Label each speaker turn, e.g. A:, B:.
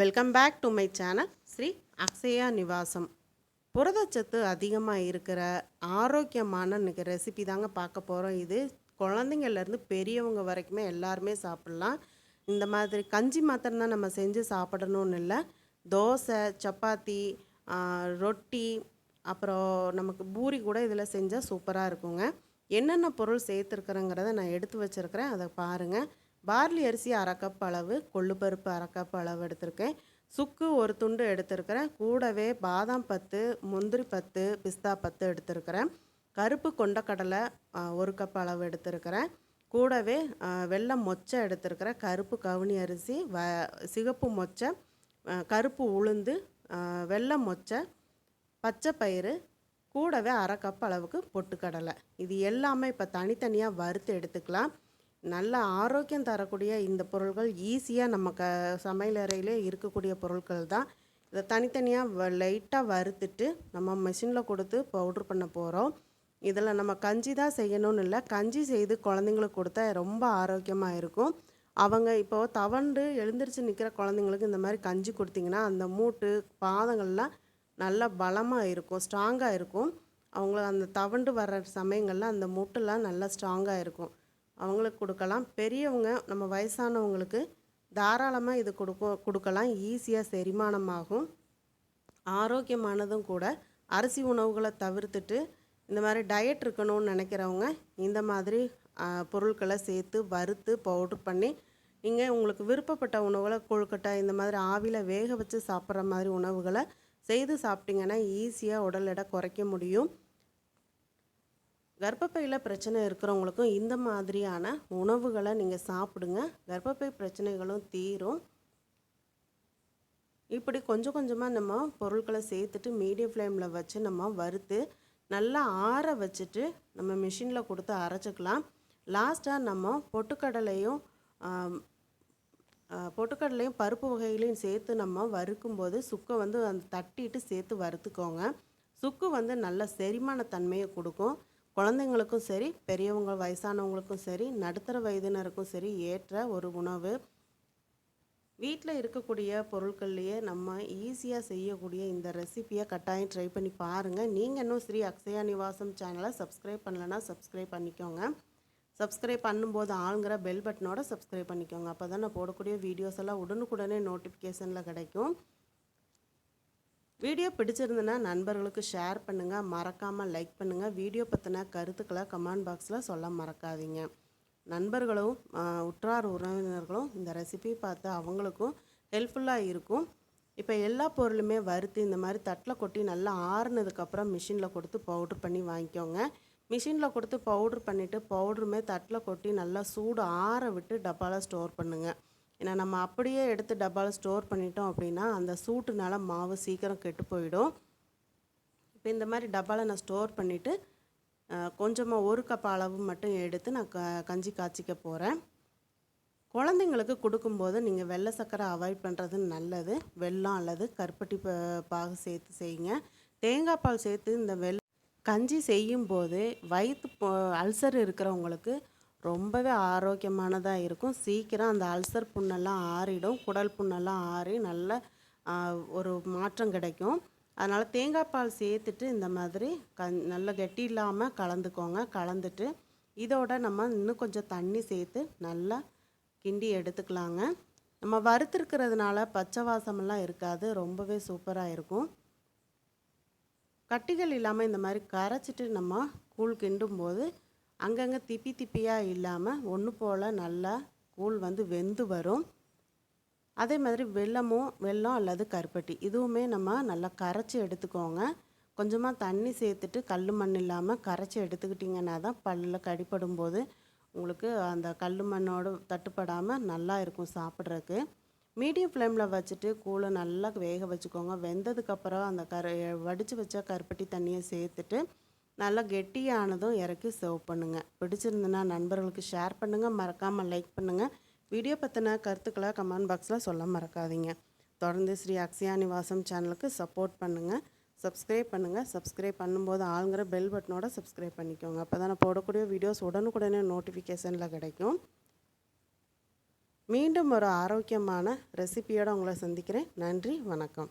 A: Welcome back to my channel Sri Akshaya Nivasam புரதச்சத்து அதிகமாக இருக்கிற ஆரோக்கியமான ரெசிபி தாங்க பார்க்க போகிறோம் இது குழந்தைங்கள்லேருந்து பெரியவங்க வரைக்குமே எல்லாருமே சாப்பிட்லாம். இந்த மாதிரி கஞ்சி மாத்திரம் தான் நம்ம செஞ்சு சாப்பிடணும்னு இல்லை. தோசை சப்பாத்தி ரொட்டி அப்புறம் நமக்கு பூரி கூட இதில் செஞ்சால் சூப்பராக இருக்குங்க. என்னென்ன பொருள் சேர்த்துருக்குறேங்கிறத நான் எடுத்து வச்சுருக்கிறேன். அதை பாருங்கள் பார்லி அரிசி அரை கப் அளவு கொள்ளுப்பருப்பு அரை கப் அளவு எடுத்திருக்கேன். சுக்கு ஒரு துண்டு எடுத்திருக்கிறேன். கூடவே பாதாம் பத்து முந்திரி பத்து பிஸ்தா பத்து எடுத்திருக்கிறேன். கருப்பு கொண்டக்கடலை ஒரு கப் அளவு எடுத்திருக்கிறேன். கூடவே வெள்ளை மொச்சை எடுத்திருக்கிறேன். கருப்பு கவுனி அரிசி வ சிகப்பு மொச்சை கருப்பு உளுந்து வெள்ளை மொச்சை பச்சை பயிறு கூடவே அரை கப் அளவுக்கு பொட்டுக்கடலை. இது எல்லாமே இப்போ தனித்தனியாக வறுத்து எடுத்துக்கலாம். நல்ல ஆரோக்கியம் தரக்கூடிய இந்த பொருட்கள் ஈஸியாக நம்ம க சமையலறையிலே இருக்கக்கூடிய பொருட்கள் தான். இதை தனித்தனியாக லைட்டாக வறுத்துட்டு நம்ம மிஷினில் கொடுத்து பவுட்ரு பண்ண போகிறோம் இதில் நம்ம கஞ்சி தான் செய்யணும்னு இல்லை. கஞ்சி செய்து குழந்தைங்களுக்கு கொடுத்தா ரொம்ப ஆரோக்கியமாக இருக்கும். அவங்க இப்போது தவண்டு எழுந்திரிச்சு நிற்கிற குழந்தைங்களுக்கு இந்த மாதிரி கஞ்சி கொடுத்தீங்கன்னா அந்த மூட்டு பாதங்கள்லாம் நல்லா பலமாக இருக்கும் ஸ்ட்ராங்காக இருக்கும். அவங்கள அந்த தவண்டு வர்ற சமயங்களில் அந்த மூட்டெல்லாம் நல்லா ஸ்ட்ராங்காக இருக்கும். அவங்களுக்கு கொடுக்கலாம். பெரியவங்க நம்ம வயசானவங்களுக்கு தாராளமாக இது கொடுக்க கொடுக்கலாம். ஈஸியாக செரிமானமாகும். ஆரோக்கியமானதும் கூட. அரிசி உணவுகளை தவிர்த்துட்டு இந்த மாதிரி டயட் இருக்கணும்னு நினைக்கிறவங்க இந்த மாதிரி பொருட்களை சேர்த்து வறுத்து பவுட்ரு பண்ணி நீங்கள் உங்களுக்கு விருப்பப்பட்ட உணவுகளை கொழுக்கட்டை இந்த மாதிரி ஆவியில் வேக வச்சு சாப்பிட்ற மாதிரி உணவுகளை செய்து சாப்பிட்டிங்கன்னா ஈஸியாக உடல் எடை குறைக்க முடியும். கர்ப்பப்பையில் பிரச்சனை இருக்கிறவங்களுக்கும் இந்த மாதிரியான உணவுகளை நீங்கள் சாப்பிடுங்க. கர்ப்பப்பை பிரச்சனைகளும் தீரும். இப்படி கொஞ்சம் கொஞ்சமாக நம்ம பொருட்களை சேர்த்துட்டு மீடியம் ஃப்ளேமில் வச்சு நம்ம வறுத்து நல்லா ஆற வச்சுட்டு நம்ம மிஷினில் கொடுத்து அரைச்சிக்கலாம். லாஸ்ட்டாக நம்ம பொட்டுக்கடலையும் பொட்டுக்கடலையும் பருப்பு வகைகளையும் சேர்த்து நம்ம வறுக்கும்போது சுக்கை வந்து அந்த தட்டிட்டு சேர்த்து வறுத்துக்கோங்க. சுக்கு வந்து நல்ல செரிமான தன்மையை கொடுக்கும். குழந்தைங்களுக்கும் சரி பெரியவங்க வயசானவங்களுக்கும் சரி நடுத்தர வயதினருக்கும் சரி ஏற்ற ஒரு உணவு. வீட்டில் இருக்கக்கூடிய பொருட்கள்லையே நம்ம ஈஸியாக செய்யக்கூடிய இந்த ரெசிபியை கட்டாயம் ட்ரை பண்ணி பாருங்கள் நீங்கள் இன்னும் ஸ்ரீ அக்ஷயா நிவாசம் சேனலை சப்ஸ்கிரைப் பண்ணலைன்னா சப்ஸ்கிரைப் பண்ணிக்கோங்க. சப்ஸ்கிரைப் பண்ணும்போது ஆளுங்கிற பெல் பட்டனோட சப்ஸ்கிரைப் பண்ணிக்கோங்க. அப்போ தான் நான் போடக்கூடிய வீடியோஸ் எல்லாம் உடனுக்குடனே நோட்டிஃபிகேஷனில் கிடைக்கும். வீடியோ பிடிச்சிருந்ததுன்னா நண்பர்களுக்கு ஷேர் பண்ணுங்கள் மறக்காமல் லைக் பண்ணுங்கள் வீடியோ பற்றின கருத்துக்களை கமெண்ட் பாக்ஸில் சொல்ல மறக்காதீங்க. நண்பர்களும் உற்றார் உறவினர்களும் இந்த ரெசிபி பார்த்து அவங்களுக்கும் ஹெல்ப்ஃபுல்லாக இருக்கும். இப்போ எல்லா பொருளுமே வறுத்து இந்த மாதிரி தட்டில் கொட்டி நல்லா ஆறுனதுக்கப்புறம் மிஷினில் கொடுத்து பவுட்ரு பண்ணி வாங்கிக்கோங்க. மிஷினில் கொடுத்து பவுட்ரு பண்ணிவிட்டு பவுட்ருமே தட்டில் கொட்டி நல்லா சூடு ஆற விட்டு டப்பாவில் ஸ்டோர் பண்ணுங்கள் ஏன்னா நம்ம அப்படியே எடுத்து டப்பாவில் ஸ்டோர் பண்ணிட்டோம் அப்படின்னா அந்த சூட்டுனால மாவு சீக்கிரம் கெட்டு போயிடும். இப்போ இந்த மாதிரி டப்பாவில் நான் ஸ்டோர் பண்ணிவிட்டு கொஞ்சமாக ஒரு கப் அளவு மட்டும் எடுத்து நான் க கஞ்சி காய்ச்சிக்க போகிறேன் குழந்தைங்களுக்கு கொடுக்கும்போது நீங்கள் வெள்ளை சர்க்கரை அவாய்ட் பண்ணுறது நல்லது. வெள்ளம் அல்லது கருப்பட்டி ப- பாகு சேர்த்து செய்யுங்க. தேங்காய் பால் சேர்த்து இந்த வெள் கஞ்சி செய்யும்போது வயிற்று அல்சர் இருக்கிறவங்களுக்கு ரொம்பவே ஆரோக்கியமானதாக இருக்கும். சீக்கிரம் அந்த அல்சர் புண்ணெல்லாம் ஆறிடும். குடல் புண்ணெல்லாம் ஆறி நல்ல ஒரு மாற்றம் கிடைக்கும். அதனால் தேங்காய் பால் சேர்த்துட்டு இந்த மாதிரி க நல்ல கெட்டி இல்லாமல் கலந்துக்கோங்க. கலந்துட்டு இதோட நம்ம இன்னும் கொஞ்சம் தண்ணி சேர்த்து நல்லா கிண்டி எடுத்துக்கலாங்க. நம்ம வறுத்துருக்கிறதுனால பச்சை வாசமெல்லாம் இருக்காது. ரொம்பவே சூப்பராக இருக்கும். கட்டிகள் இல்லாமல் இந்த மாதிரி கரைச்சிட்டு நம்ம கூழ் கிண்டும் போது அங்கங்கே திப்பி திப்பியாக இல்லாமல் ஒன்று போல் நல்லா கூழ் வந்து வெந்து வரும். அதே மாதிரி வெல்லமும் வெல்லம் அல்லது கருப்பட்டி இதுவுமே நம்ம நல்லா கரைச்சி எடுத்துக்கோங்க. கொஞ்சமாக தண்ணி சேர்த்துட்டு கல் மண் இல்லாமல் கரைச்சி எடுத்துக்கிட்டிங்கன்னா தான் பல்லில் கடிப்படும் போது உங்களுக்கு அந்த கல் மண்ணோடு தட்டுப்படாமல் நல்லா இருக்கும் சாப்பிட்றதுக்கு. மீடியம் ஃப்ளேமில் வச்சுட்டு கூழை நல்லா வேக வச்சுக்கோங்க. வெந்ததுக்கப்புறம் அந்த கரு வடித்து வச்ச கருப்பட்டி தண்ணியை சேர்த்துட்டு நல்லா கெட்டியானதும் இறக்கி சர்வ் பண்ணுங்கள் பிடிச்சிருந்துன்னா நண்பர்களுக்கு ஷேர் பண்ணுங்கள் மறக்காமல் லைக் பண்ணுங்கள் வீடியோ பற்றின கருத்துக்களை கமெண்ட் பாக்ஸில் சொல்ல மறக்காதீங்க. தொடர்ந்து ஸ்ரீ அக்ஷயா நிவாசம் சேனலுக்கு சப்போர்ட் பண்ணுங்கள் சப்ஸ்கிரைப் பண்ணுங்கள் சப்ஸ்கிரைப் பண்ணும்போது ஆளுங்கிற பெல் பட்டனோட சப்ஸ்கிரைப் பண்ணிக்கோங்க. அப்போ தான் நான் போடக்கூடிய வீடியோஸ் உடனுக்குடனே நோட்டிஃபிகேஷனில் கிடைக்கும். மீண்டும் ஒரு ஆரோக்கியமான ரெசிபியோடு உங்களை சந்திக்கிறேன். நன்றி. வணக்கம்.